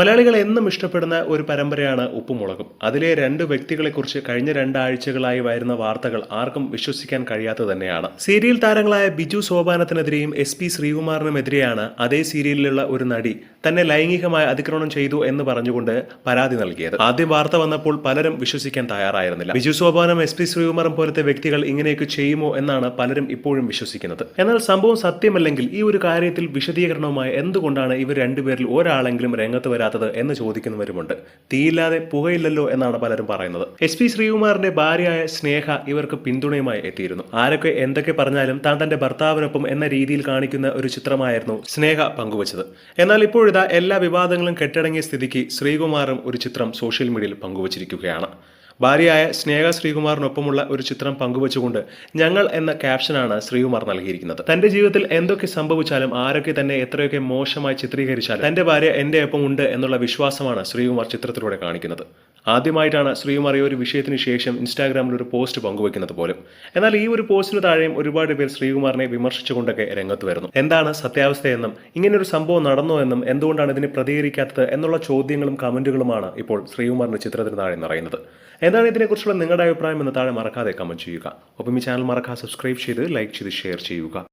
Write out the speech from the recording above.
മലയാളികൾ എന്നും ഇഷ്ടപ്പെടുന്ന ഒരു പരമ്പരയാണ് ഉപ്പുമുളകും. അതിലെ രണ്ട് വ്യക്തികളെക്കുറിച്ച് കഴിഞ്ഞ രണ്ടാഴ്ചകളായി വരുന്ന വാർത്തകൾ ആർക്കും വിശ്വസിക്കാൻ കഴിയാത്തത് തന്നെയാണ്. സീരിയൽ താരങ്ങളായ ബിജു സോപാനത്തിനെതിരെയും എസ് പി ശ്രീകുമാറിനുമെതിരെയാണ് അതേ സീരിയലിലുള്ള ഒരു നടി തന്നെ ലൈംഗികമായി അതിക്രമണം ചെയ്തു എന്ന് പറഞ്ഞുകൊണ്ട് പരാതി നൽകിയത്. ആദ്യം വാർത്ത വന്നപ്പോൾ പലരും വിശ്വസിക്കാൻ തയ്യാറായിരുന്നില്ല. ബിജു സോപാനം എസ് പി ശ്രീകുമാറും പോലത്തെ വ്യക്തികൾ ഇങ്ങനെയൊക്കെ ചെയ്യുമോ എന്നാണ് പലരും ഇപ്പോഴും വിശ്വസിക്കുന്നത്. എന്നാൽ സംഭവം സത്യമല്ലെങ്കിൽ ഈ ഒരു കാര്യത്തിൽ വിശദീകരണവുമായി എന്തുകൊണ്ടാണ് ഇവർ രണ്ടുപേരിൽ ഒരാളെങ്കിലും രംഗത്ത് വരാത്തത് എന്ന് ചോദിക്കുന്നവരുമുണ്ട്. തീയില്ലാതെ പുകയില്ലല്ലോ എന്നാണ് പലരും പറയുന്നത്. എസ് പി ശ്രീകുമാറിന്റെ ഭാര്യയായ സ്നേഹ ഇവർക്ക് പിന്തുണയുമായി എത്തിയിരുന്നു. ആരൊക്കെ എന്തൊക്കെ പറഞ്ഞാലും താൻ തന്റെ ഭർത്താവിനൊപ്പം എന്ന രീതിയിൽ കാണിക്കുന്ന ഒരു ചിത്രമായിരുന്നു സ്നേഹ പങ്കുവച്ചത്. എന്നാൽ ഇപ്പോഴിതാ എല്ലാ വിവാദങ്ങളും കെട്ടടങ്ങിയ സ്ഥിതിക്ക് ശ്രീകുമാറും ഒരു ചിത്രം സോഷ്യൽ മീഡിയയിൽ പങ്കുവച്ചിരിക്കുകയാണ്. ഭാര്യയായ സ്നേഹ ശ്രീകുമാറിനൊപ്പമുള്ള ഒരു ചിത്രം പങ്കുവച്ചുകൊണ്ട് ഞങ്ങൾ എന്ന ക്യാപ്ഷനാണ് ശ്രീകുമാർ നൽകിയിരിക്കുന്നത്. തന്റെ ജീവിതത്തിൽ എന്തൊക്കെ സംഭവിച്ചാലും ആരൊക്കെ തന്നെ എത്രയൊക്കെ മോശമായി ചിത്രീകരിച്ചാലും തന്റെ ഭാര്യ എന്റെ ഒപ്പം ഉണ്ട് എന്നുള്ള വിശ്വാസമാണ് ശ്രീകുമാർ ചിത്രത്തിലൂടെ കാണിക്കുന്നത്. ആദ്യമായിട്ടാണ് ശ്രീകുമാർ ഈ ഒരു വിഷയത്തിന് ശേഷം ഇൻസ്റ്റാഗ്രാമിൽ ഒരു പോസ്റ്റ് പങ്കുവെക്കുന്നത് പോലും. എന്നാൽ ഈ ഒരു പോസ്റ്റിന് താഴെയും ഒരുപാട് പേർ ശ്രീകുമാറിനെ വിമർശിച്ചുകൊണ്ടൊക്കെ രംഗത്ത് വരുന്നു. എന്താണ് സത്യാവസ്ഥയെന്നും ഇങ്ങനെ ഒരു സംഭവം നടന്നോ എന്നും എന്തുകൊണ്ടാണ് ഇതിനെ പ്രതികരിക്കാത്തത് എന്നുള്ള ചോദ്യങ്ങളും കമന്റുകളുമാണ് ഇപ്പോൾ ശ്രീകുമാറിന്റെ ചിത്രത്തിന് താഴെ നിറയുന്നത്. എന്താണ് ഇതിനെക്കുറിച്ചുള്ള നിങ്ങളുടെ അഭിപ്രായം എന്ന് താഴെ മറക്കാതെ കമന്റ് ചെയ്യുക. ഒപ്പം ഈ ചാനൽ മറക്കാതെ സബ്സ്ക്രൈബ് ചെയ്ത് ലൈക്ക് ചെയ്ത് ഷെയർ ചെയ്യുക.